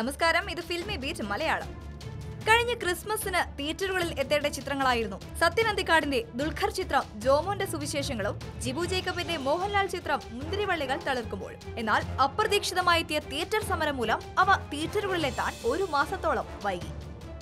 നമസ്കാരം ഇത് filmy beat Malayalam. കഴിഞ്ഞ ക്രിസ്മസിന് തിയേറ്ററുകളിൽ എത്തേണ്ട ചിത്രങ്ങളായിരുന്നു സത്യൻ അന്തിക്കാടിന്റെ ദുൽഖർ ചിത്രം ജോമോന്റെ സുവിശേഷങ്ങളും ജിബു ജേക്കബിന്റെ മോഹൻലാൽ ചിത്രം മുന്തിരിവള്ളികൾ തളിർക്കുമ്പോൾ. എന്നാൽ അപ്രതീക്ഷിതമായി എത്തിയ തിയേറ്റർ സമരം മൂലം അവ തിയേറ്ററുകളിലെത്താൻ ഒരു മാസത്തോളം വൈകി.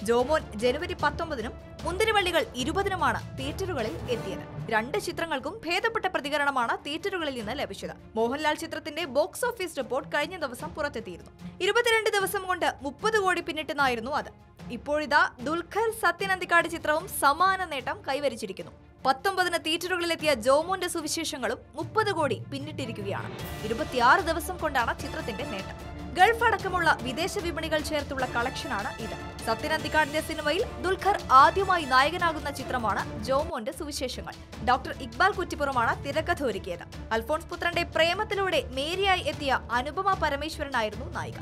ജോമോൻ ജനുവരി പത്തൊമ്പതിനും മുന്തിരിവള്ളികൾ ഇരുപതിനുമാണ് തിയേറ്ററുകളിൽ എത്തിയത്. രണ്ട് ചിത്രങ്ങൾക്കും ഭേദപ്പെട്ട പ്രതികരണമാണ് തിയേറ്ററുകളിൽ നിന്ന് ലഭിച്ചത്. മോഹൻലാൽ ചിത്രത്തിന്റെ ബോക്സ് ഓഫീസ് റിപ്പോർട്ട് കഴിഞ്ഞ ദിവസം പുറത്തെത്തിയിരുന്നു. ഇരുപത്തിരണ്ട് ദിവസം കൊണ്ട് മുപ്പത് കോടി പിന്നിട്ടെന്നായിരുന്നു അത്. ഇപ്പോഴിതാ ദുൽഖർ സത്യനന്ദിക്കാട് ചിത്രവും സമാന നേട്ടം കൈവരിച്ചിരിക്കുന്നു. പത്തൊമ്പതിന് തിയേറ്ററുകളിലെത്തിയ ജോമോന്റെ സുവിശേഷങ്ങളും മുപ്പത് കോടി പിന്നിട്ടിരിക്കുകയാണ്. ഇരുപത്തിയാറ് ദിവസം കൊണ്ടാണ് ചിത്രത്തിന്റെ നേട്ടം. ഗൾഫ് അടക്കമുള്ള വിദേശ വിപണികൾ ചേർത്തുള്ള കളക്ഷനാണ് ഇത്. സത്യൻ അന്തിക്കാടിന്റെ സിനിമയിൽ ദുൽഖർ ആദ്യമായി നായകനാകുന്ന ചിത്രമാണ് ജോമോന്റെ സുവിശേഷങ്ങൾ. ഡോക്ടർ ഇക്ബാൽ കുറ്റിപ്പുറമാണ് തിരക്കഥ ഒരുക്കിയത്. അൽഫോൺസ് പുത്രന്റെ പ്രേമത്തിലൂടെ മേരിയായി എത്തിയ അനുപമ പരമേശ്വരനായിരുന്നു നായിക.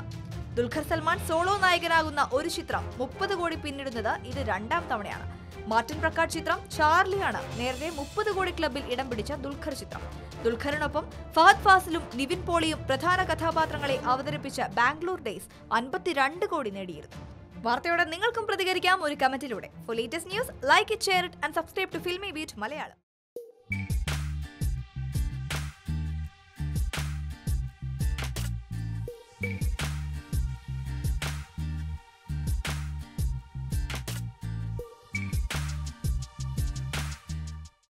ദുൽഖർ സൽമാൻ സോളോ നായകനാകുന്ന ഒരു ചിത്രം മുപ്പത് കോടി പിന്നിടുന്നത് ഇത് രണ്ടാം തവണയാണ്. മാർട്ടിൻ പ്രക്കാട് ചിത്രം ചാർലിയാണ് നേരത്തെ മുപ്പത് കോടി ക്ലബിൽ ഇടം പിടിച്ച ദുൽഖർ ചിത്രം. ദുൽഖറിനൊപ്പം ഫഹദ് ഫാസിലും നിവിൻ പോളിയും പ്രധാന കഥാപാത്രങ്ങളെ അവതരിപ്പിച്ച ബാംഗ്ലൂർ ഡേയ്സ് അൻപത്തിരണ്ട് കോടി നേടിയിരുന്നു. വാർത്തയോടെ നിങ്ങൾക്കും പ്രതികരിക്കാം ഒരു കമന്റിലൂടെ. For latest news like it share it and subscribe to Filmibeat Malayalam